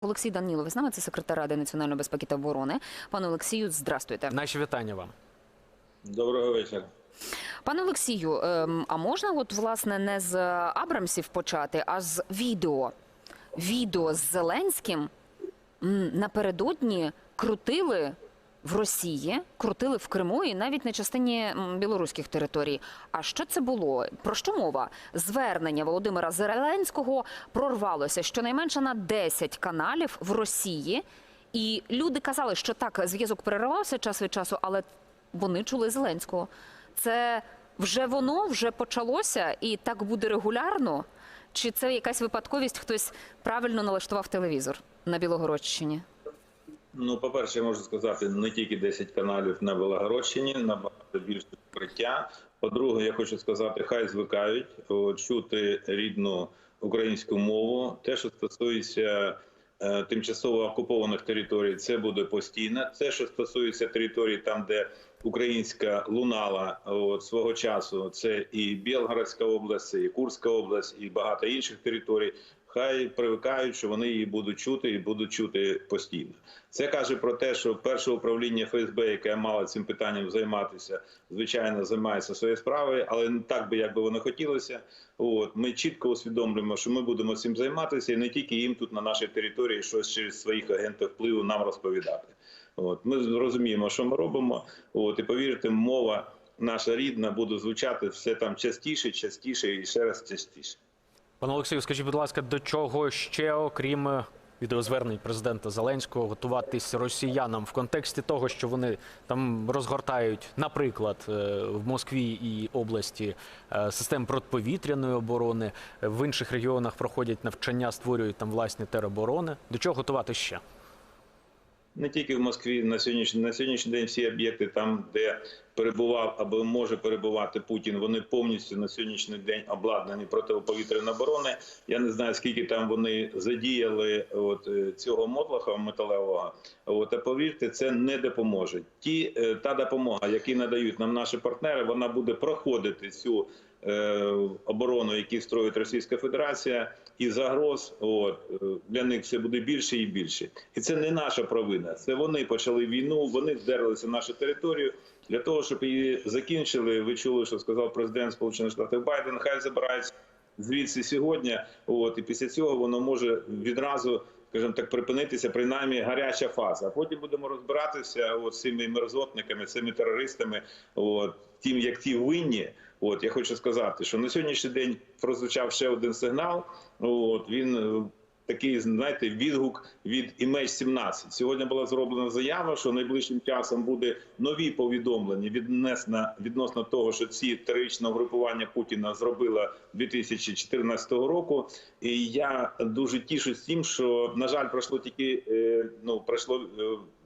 Олексій Данілов, ви з нами це секретар Ради національної безпеки та оборони. Пане Олексію, здрастуйте. Наші вітання вам. Доброго вечора. Пане Олексію, ем, а можна от власне не з Абрамсів почати, а з відео. Відео з Зеленським напередодні крутили в Росії, крутили в Криму і навіть на частині білоруських територій. А що це було? Про що мова? Звернення Володимира Зеленського прорвалося щонайменше на 10 каналів в Росії. І люди казали, що так, зв'язок переривався час від часу, але вони чули Зеленського. Це вже воно вже почалося, і так буде регулярно. Чи це якась випадковість? Хтось правильно налаштував телевізор на Білогородщині? Ну, по-перше, я можу сказати, не тільки 10 каналів на Белогородщині, набагато більше укриття. По-друге, я хочу сказати, хай звикають чути рідну українську мову. Те, що стосується е, тимчасово окупованих територій, це буде постійно. Те, що стосується територій, там, де українська лунала от, свого часу, це і Білгородська область, і Курська область, і багато інших територій. Хай привикають, що вони її будуть чути і будуть чути постійно. Це каже про те, що перше управління ФСБ, яке мало цим питанням займатися, звичайно, займається своєю справою, але не так би, як би воно хотілося. От ми чітко усвідомлюємо, що ми будемо цим займатися, і не тільки їм тут на нашій території щось через своїх агентів впливу нам розповідати. От ми розуміємо, що ми робимо. От і повірте, мова наша рідна буде звучати все там частіше, частіше і ще раз частіше. Пане Олексію, скажіть, будь ласка, до чого ще, окрім відеозвернень президента Зеленського, готуватись росіянам в контексті того, що вони там розгортають, наприклад, е, в Москві і області е, систем протиповітряної оборони, в інших регіонах проходять навчання, створюють там власні тероборони. До чого готувати ще? Не тільки в Москві на сьогоднішній на сьогоднішній день всі об'єкти, там де перебував або може перебувати Путін, вони повністю на сьогоднішній день обладнані протиповітряної оборони. Я не знаю скільки там вони задіяли от е, цього мотлаха металевого. От а повірте, це не допоможе. Ті е, та допомога, які надають нам наші партнери, вона буде проходити цю. Е, Оборону, які строїть Російська Федерація, і загроз от е, для них все буде більше і більше, і це не наша провина. Це вони почали війну. Вони вдерлися в нашу територію для того, щоб її закінчили. Ви чули, що сказав президент Сполучених Штатів Байден. Хай забирається звідси сьогодні. От і після цього воно може відразу. скажімо так, припинитися принаймні гаряча фаза. А потім будемо розбиратися от з цими мерзотниками, цими терористами, от тим, як ті винні. От я хочу сказати, що на сьогоднішній день прозвучав ще один сигнал. От він е, такий, знаєте, відгук від імеч 17 Сьогодні була зроблена заява, що найближчим часом буде нові повідомлення відносно, відносно того, що ці терористичне угрупування Путіна зробила 2014 року. І я дуже тішусь тим, що на жаль, пройшло тільки е, ну пройшло.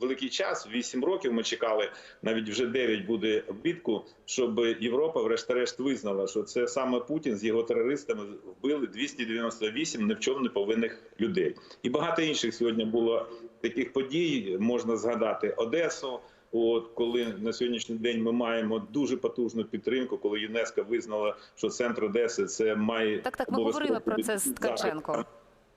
Великий час, 8 років ми чекали, навіть вже 9 буде влітку, щоб Європа, врешті-решт, визнала, що це саме Путін з його терористами вбили 298 ні в чому не повинних людей. І багато інших сьогодні було таких подій. Можна згадати Одесу. От коли на сьогоднішній день ми маємо дуже потужну підтримку, коли ЮНЕСКО визнала, що центр Одеси це має Так, так, ми говорили про це з Ткаченко.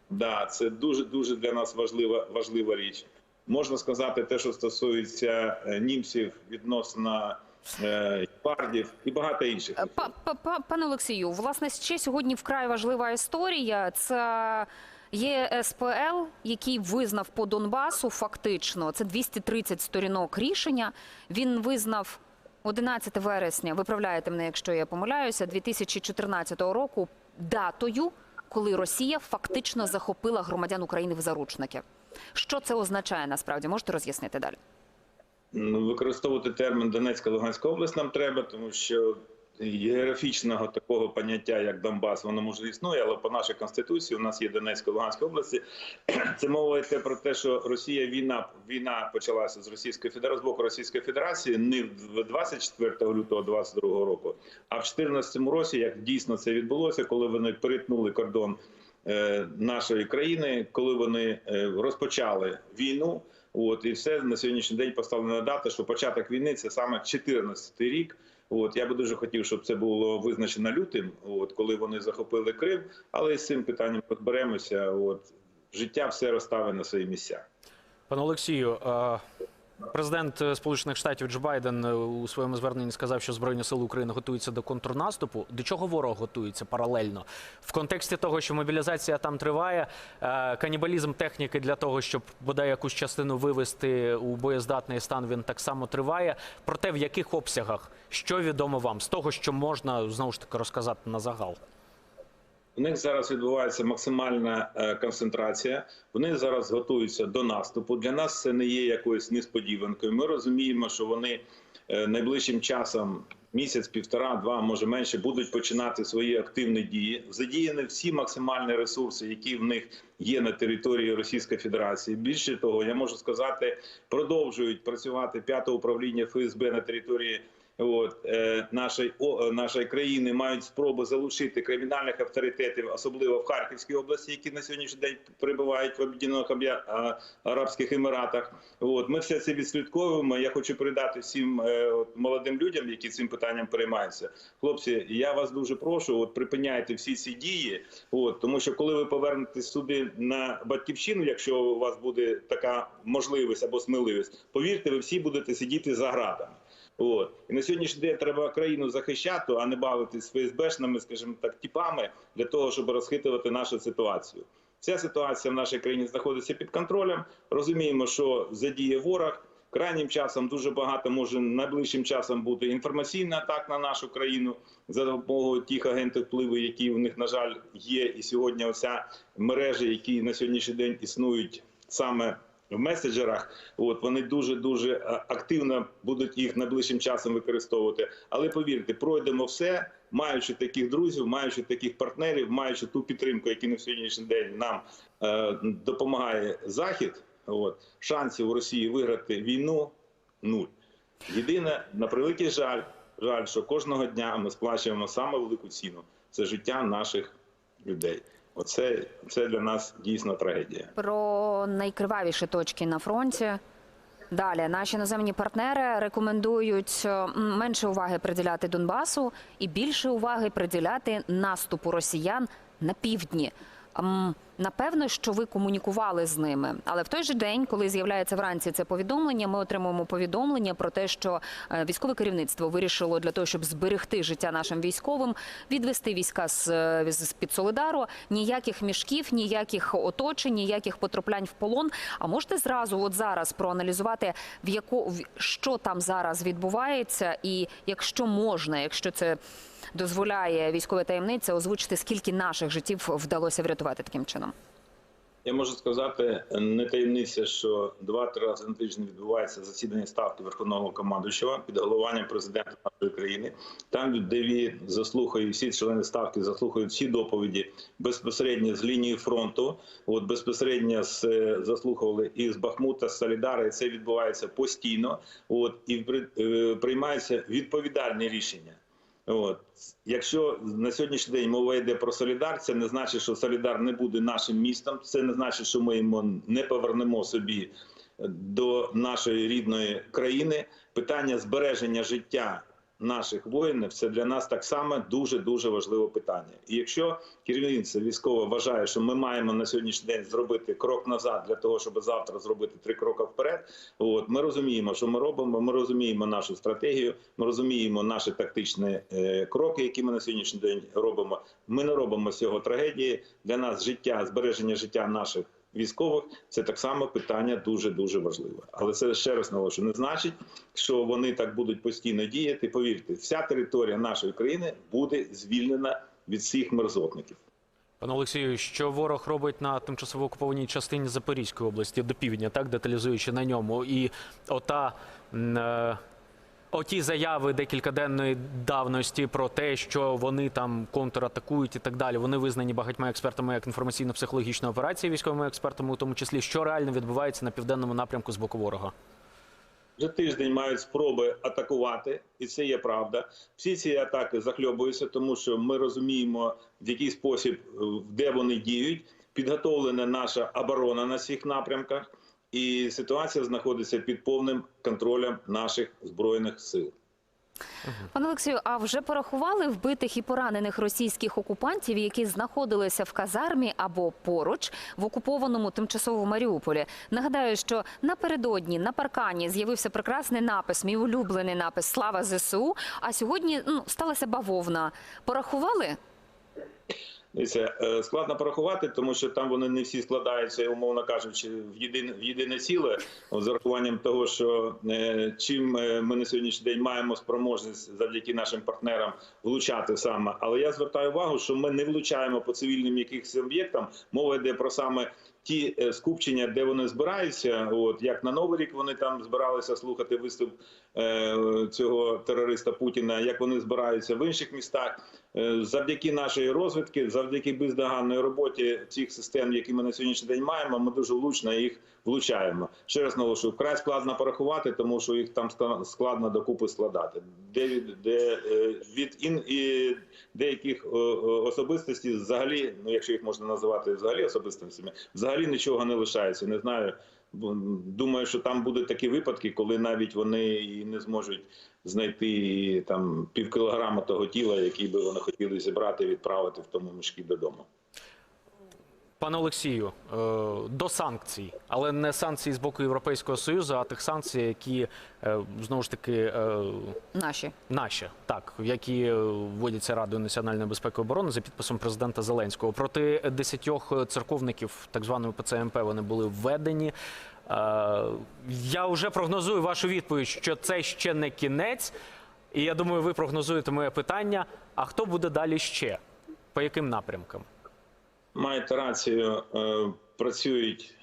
Да, це дуже дуже для нас важлива важлива річ. Можна сказати, те, що стосується е, німців відносно е, гепардів і багато інших. Е, Па- па- па- Пане Олексію, власне, ще сьогодні вкрай важлива історія. Це СПЛ, який визнав по Донбасу фактично. Це 230 сторінок рішення. Він визнав 11 вересня. Виправляєте мене, якщо я помиляюся, 2014 року датою, коли Росія фактично захопила громадян України в заручники. Що це означає насправді? Можете роз'яснити далі? Ну, Використовувати термін Донецька Луганська область нам треба, тому що географічного такого поняття, як Донбас, воно може існує, але по нашій конституції у нас є Донецька Луганська області. Це мова йде про те, що Росія війна війна почалася з Російської Федерації з боку Російської Федерації не в 24 лютого 22 року, а в 2014 році, як дійсно це відбулося, коли вони перетнули кордон нашої країни, коли вони е, розпочали війну. От і все на сьогоднішній день поставлена дата, що початок війни це саме 14 рік. От я би дуже хотів, щоб це було визначено лютим, от коли вони захопили Крим, але з цим питанням розберемося. От життя все розставить на свої місця. Пане Олексію, е, президент е, Сполучених Штатів Джо Байден е, у своєму зверненні сказав, що Збройні сили України готуються до контрнаступу. До чого ворог готується паралельно? В контексті того, що мобілізація там триває, е, канібалізм техніки для того, щоб бодай якусь частину вивести у боєздатний стан, він так само триває. Проте в яких обсягах, що відомо вам з того, що можна знову ж таки розказати на загал? У них зараз відбувається максимальна е, концентрація. Вони зараз готуються до наступу. Для нас це не є якоюсь несподіванкою. Ми розуміємо, що вони е, найближчим часом. Місяць, півтора, два, може менше, будуть починати свої активні дії. Задіяні всі максимальні ресурси, які в них є на території Російської Федерації. Більше того, я можу сказати, продовжують працювати п'яте управління ФСБ на території от, е, нашої, о, е, нашої країни мають спроби залучити кримінальних авторитетів, особливо в Харківській області, які на сьогоднішній день перебувають в Об'єднаних Арабських Еміратах. От ми все це відслідковуємо. Я хочу передати всім е, от, молодим людям, які цим питанням переймаються. Хлопці, я вас дуже прошу, от припиняйте всі ці дії. От тому, що коли ви повернетесь сюди на батьківщину, якщо у вас буде така можливість або сміливість, повірте, ви всі будете сидіти за гратами. От і на сьогоднішній день треба країну захищати, а не бавитись ФСБшними, скажімо так, типами для того, щоб розхитувати нашу ситуацію. Ця ситуація в нашій країні знаходиться під контролем. Розуміємо, що задіє ворог. Крайнім часом дуже багато може найближчим часом бути інформаційна атак на нашу країну за допомогою тих агентів впливу, які в них на жаль є. І сьогодні оця мережі, які на сьогоднішній день існують саме в меседжерах, от вони дуже дуже е, активно будуть їх найближчим часом використовувати. Але повірте, пройдемо все, маючи таких друзів, маючи таких партнерів, маючи ту підтримку, яку на сьогоднішній день нам е, допомагає Захід. От шансів у Росії виграти війну нуль. Єдине, на превеликий жаль, жаль, що кожного дня ми сплачуємо саме велику ціну це життя наших людей. Оце це для нас дійсно трагедія. Про найкривавіші точки на фронті. Далі наші наземні партнери рекомендують е, менше уваги приділяти Донбасу і більше уваги приділяти наступу росіян на півдні. Напевно, що ви комунікували з ними, але в той же день, коли з'являється вранці це повідомлення, ми отримуємо повідомлення про те, що е, військове керівництво вирішило для того, щоб зберегти життя нашим військовим, відвести війська з, е, під Солидару. Ніяких мішків, ніяких оточень, ніяких потраплянь в полон. А можете зразу, от зараз, проаналізувати в яку що там зараз відбувається, і якщо можна, якщо це дозволяє військова таємниця, озвучити скільки наших життів вдалося врятувати таким чином. Я можу сказати, не таємниця, що два-три рази на тиждень відбувається засідання ставки верховного командуючого під головуванням президента нашої країни. Там, де він заслухає всі члени ставки, заслухають всі доповіді безпосередньо з лінії фронту. От безпосередньо з заслухували і з Бахмута, з Солідара, і це відбувається постійно. От і е, приймаються відповідальні рішення. От якщо на сьогоднішній день мова йде про Солідар, це не значить, що Солідар не буде нашим містом. Це не значить, що ми йому не повернемо собі до нашої рідної країни. Питання збереження життя наших воїнів це для нас так само дуже дуже важливе питання. І якщо керівництво військово вважає, що ми маємо на сьогоднішній день зробити крок назад для того, щоб завтра зробити три кроки вперед, от ми розуміємо, що ми робимо. Ми розуміємо нашу стратегію, ми розуміємо наші тактичні е, кроки, які ми на сьогоднішній день робимо. Ми не робимо з цього трагедії. Для нас життя, збереження життя наших. Військових це так само питання дуже дуже важливе, але це ще раз наголошую, не значить, що вони так будуть постійно діяти. Повірте, вся територія нашої країни буде звільнена від всіх мерзотників. Пане Олексію, що ворог робить на тимчасово окупованій частині Запорізької області до півдня, так деталізуючи на ньому, і ота е, оті заяви декількаденної давності про те, що вони там контратакують і так далі. Вони визнані багатьма експертами як інформаційно-психологічна операція, військовими експертами, у тому числі, що реально відбувається на південному напрямку з боку ворога. Вже тиждень мають спроби атакувати, і це є правда. Всі ці атаки захльобуються, тому що ми розуміємо, в який спосіб е, де вони діють. Підготовлена наша оборона на всіх напрямках, і ситуація знаходиться під повним контролем наших збройних сил. Пане Олексію, а вже порахували вбитих і поранених російських окупантів, які знаходилися в казармі або поруч в окупованому тимчасово Маріуполі? Нагадаю, що напередодні на паркані з'явився прекрасний напис, мій улюблений напис Слава ЗСУ. А сьогодні ну сталася бавовна. Порахували? Дивіться, е, складно порахувати, тому що там вони не всі складаються, умовно кажучи, в єдине в єдине ціле, з урахуванням того, що е, чим е, ми на сьогоднішній день маємо спроможність завдяки нашим партнерам влучати саме. Але я звертаю увагу, що ми не влучаємо по цивільним якихось об'єктам. Мова йде про саме. Ті е, скупчення, де вони збираються, от як на новий рік вони там збиралися слухати виступ е, цього терориста Путіна, як вони збираються в інших містах, Е, завдяки нашої розвідки, завдяки бездоганної роботі цих систем, які ми на сьогоднішній день маємо, ми дуже влучно їх влучаємо. Ще раз наголошую, вкрай складно порахувати, тому що їх там складно докупи складати. Де де е, від ін і деяких е, е, особистостей, взагалі, ну якщо їх можна називати взагалі особистостями, взагалі нічого не лишається. Не знаю. Думаю, що там будуть такі випадки, коли навіть вони і не зможуть знайти там пів кілограма того тіла, який би вони хотіли зібрати відправити в тому мішки додому. Пане Олексію, е, до санкцій, але не санкцій з боку Європейського Союзу, а тих санкцій, які е, знову ж таки е, Наші наші, так, які вводяться Радою національної безпеки і оборони за підписом президента Зеленського. Проти десятьох церковників так званої ПЦМП вони були введені. Я вже прогнозую вашу відповідь, що це ще не кінець. І я думаю, ви прогнозуєте моє питання. А хто буде далі ще? По яким напрямкам? Маєте рацію, е, працюють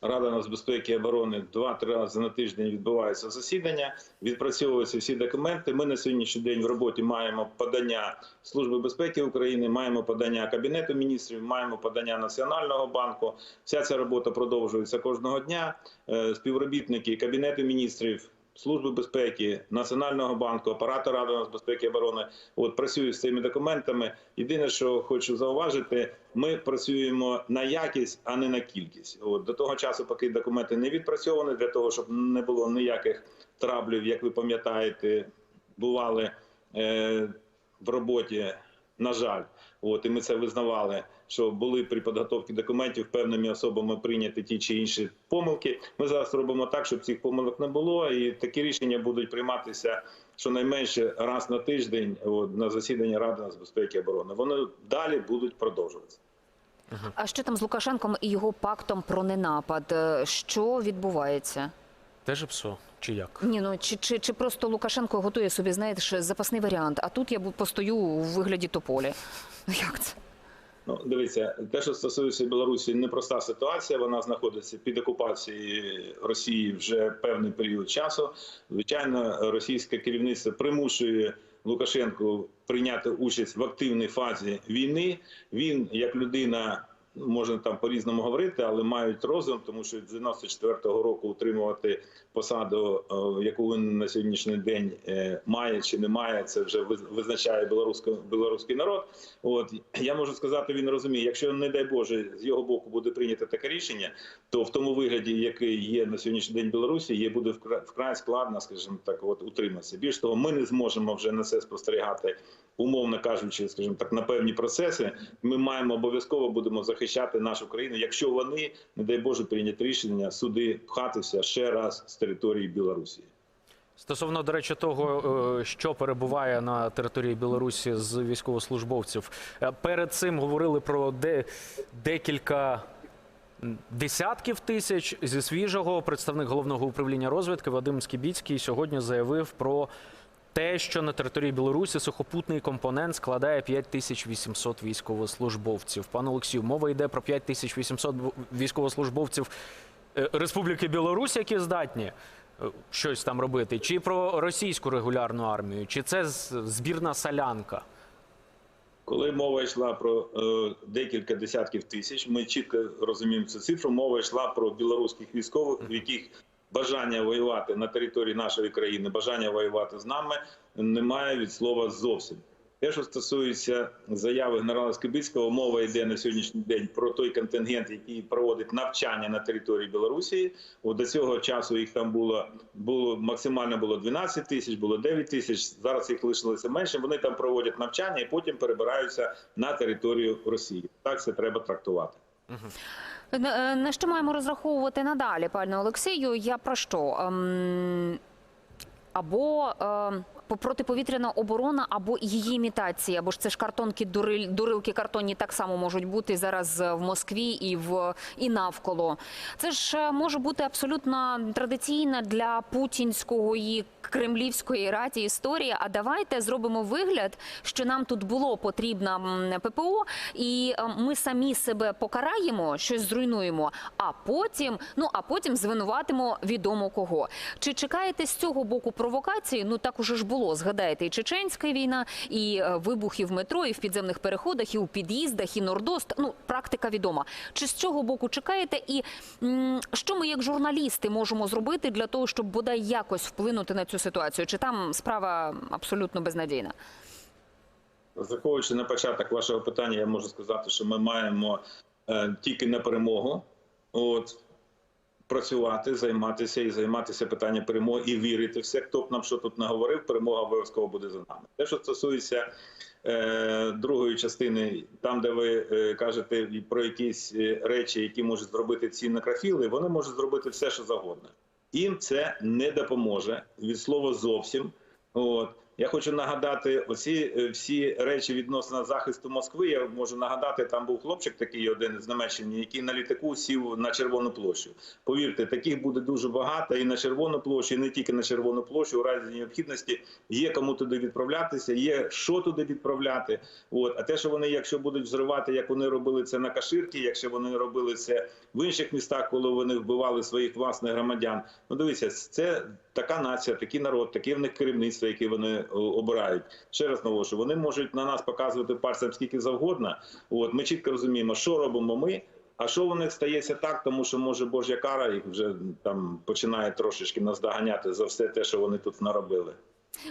Рада нацбезпеки і оборони два-три рази на тиждень відбуваються засідання, відпрацьовуються всі документи. Ми на сьогоднішній день в роботі маємо подання Служби безпеки України, маємо подання Кабінету міністрів, маємо подання Національного банку. Вся ця робота продовжується кожного дня. Е, Співробітники Кабінету міністрів. Служби безпеки, Національного банку, апарату Ради нацбезпеки і оборони от працюють з цими документами. Єдине, що хочу зауважити, ми працюємо на якість, а не на кількість. От до того часу, поки документи не відпрацьовані, для того, щоб не було ніяких траблів, як ви пам'ятаєте, бували е, в роботі. На жаль, от і ми це визнавали, що були при підготовці документів певними особами прийняті ті чи інші помилки. Ми зараз робимо так, щоб цих помилок не було, і такі рішення будуть прийматися щонайменше раз на тиждень от, на засіданні Ради нацбезпеки і оборони. Вони далі будуть продовжуватися. а що там з Лукашенком і його пактом про ненапад? Е, Що відбувається? Теж ПСО чи як? Ні, ну чи, чи, чи просто Лукашенко готує собі, знаєте, запасний варіант, а тут я постою у вигляді тополі. Ну, Як це? Ну, дивіться, те, що стосується Білорусі, непроста ситуація. Вона знаходиться під окупацією Росії вже певний період часу. Звичайно, російське керівництво примушує Лукашенку прийняти участь в активній фазі війни. Він як людина. Можна там по-різному говорити, але мають розум, тому що з 94-го року утримувати посаду, е, яку він на сьогоднішній день е, має чи не має, це вже визначає білоруський народ. От я можу сказати, він розуміє, якщо не дай Боже з його боку буде прийнято таке рішення, то в тому вигляді, який є на сьогоднішній день в Білорусі, є буде вкра- вкрай складно, скажімо так, от утриматися. Більш того, ми не зможемо вже на це спостерігати, умовно кажучи, скажімо так, на певні процеси. Ми маємо обов'язково будемо захищати нашу країну, якщо вони, не дай Боже, прийнять рішення суди пхатися ще раз з території Білорусі. Стосовно, до речі, того, е, що перебуває на території Білорусі з військовослужбовців, Е, перед цим говорили про де, декілька десятків тисяч зі свіжого. Представник головного управління розвідки Вадим Скібіцький сьогодні заявив про те, що на території Білорусі сухопутний компонент складає 5800 військовослужбовців. Пане Олексію, мова йде про 5800 військовослужбовців е, Республіки Білорусь, які здатні е, щось там робити, чи про російську регулярну армію, чи це збірна салянка? Коли мова йшла про е, декілька десятків тисяч, ми чітко розуміємо цю цифру. Мова йшла про білоруських військових, в яких бажання воювати на території нашої країни, бажання воювати з нами немає від слова зовсім. Те, що стосується заяви генерала Скибицького, мова йде на сьогоднішній день про той контингент, який проводить навчання на території Білорусі. От до цього часу їх там було було максимально було 12 тисяч, було 9 тисяч. Зараз їх лишилося менше. Вони там проводять навчання і потім перебираються на територію Росії. Так це треба трактувати. На- е, На що маємо розраховувати надалі, пане Олексію? Я про що? Ем, Або ем, протиповітряна оборона, або її імітація, або ж це ж картонки, дурилки картонні так само можуть бути зараз в Москві і в і навколо. Це ж е, може бути абсолютно традиційна для путінської кремлівської раті історія. А давайте зробимо вигляд, що нам тут було потрібна ППО, і е, ми самі себе покараємо, щось зруйнуємо. А потім, ну а потім звинуватимо відомо кого. Чи чекаєте з цього боку провокації? Ну так уже ж було. Згадайте, і чеченська війна, і е, вибухи в метро, і в підземних переходах, і у під'їздах, і нордост. Ну практика відома. Чи з цього боку чекаєте? І що ми, як журналісти, можемо зробити для того, щоб бодай якось вплинути на цю ситуацію? Чи там справа абсолютно безнадійна? Заховуючи на початок вашого питання, я можу сказати, що ми маємо е, тільки на перемогу от, працювати, займатися і займатися питанням перемоги і вірити все, хто б нам що тут наговорив, перемога обов'язково буде за нами. Те, що стосується е, другої частини, там, де ви е, кажете про якісь е, речі, які можуть зробити ці некрофіли, вони можуть зробити все, що завгодно. Їм це не допоможе від слова зовсім. От я хочу нагадати оці е, всі речі відносно захисту Москви. Я можу нагадати, там був хлопчик, такий один з Німеччини, який на літаку сів на червону площу. Повірте, таких буде дуже багато і на червону площу, і не тільки на червону площу. У разі необхідності є кому туди відправлятися, є що туди відправляти. От а те, що вони, якщо будуть взривати, як вони робили це на Каширці, якщо вони робили це в інших містах, коли вони вбивали своїх власних громадян. Ну дивіться, це така нація, такий народ, таке в них керівництво, яке вони обирають. Ще раз наголошую, вони можуть на нас показувати пальцем скільки завгодно. От ми чітко розуміємо, що робимо ми. А що в них стається так, тому що може Божа кара їх вже там починає трошечки наздоганяти за все те, що вони тут наробили.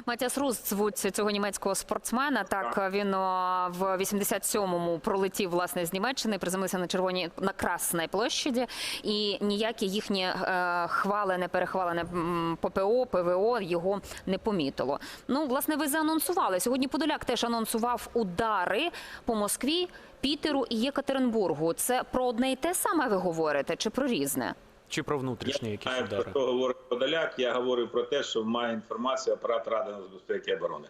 Матіас Руст звуть цього німецького спортсмена. Так він о, в 87-му пролетів власне з Німеччини, приземлився на червоній на Красній площаді, і ніякі їхні е, хвалене, перехвалене ППО, ПВО його не помітило. Ну, власне, ви заанонсували сьогодні. Подоляк теж анонсував удари по Москві, Пітеру і Єкатеринбургу. Це про одне і те саме ви говорите, чи про різне? Чи про внутрішні Я якісь удари? про що говорить Подоляк. Я говорю про те, що має інформацію апарат Ради нацбезпеки і оборони.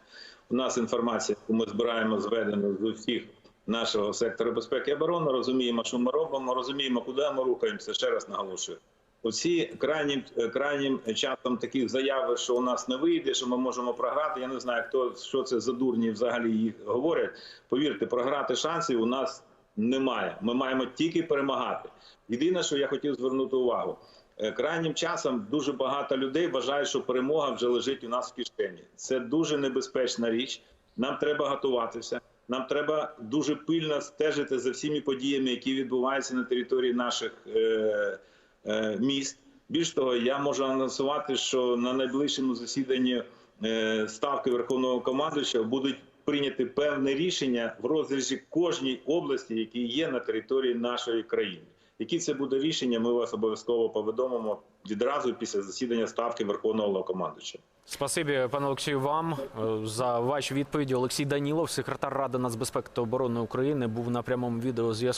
У нас інформація, яку ми збираємо зведено з усіх нашого сектору безпеки і оборони. Розуміємо, що ми робимо, розуміємо, куди ми рухаємося. Ще раз наголошую. Оці крайнім крайнім часом такі заяви, що у нас не вийде, що ми можемо програти. Я не знаю, хто що це за дурні взагалі їх говорять. Повірте, програти шансів у нас немає. Ми маємо тільки перемагати. Єдине, що я хотів звернути увагу. Е, Крайнім часом дуже багато людей вважають, що перемога вже лежить у нас в кишені. Це дуже небезпечна річ. Нам треба готуватися. Нам треба дуже пильно стежити за всіми подіями, які відбуваються на території наших е, е, міст. Більш того, я можу анонсувати, що на найближчому засіданні е, ставки Верховного командуюча будуть прийняти певне рішення в розрізі кожній області, які є на території нашої країни. Які це буде рішення, ми вас обов'язково повідомимо відразу після засідання ставки Верховного Головнокомандуюча. Спасибі, пане Олексію, вам е, за ваші відповіді. Олексій Данілов, секретар Ради нацбезпеки та оборони України, був на прямому відеозв'язку.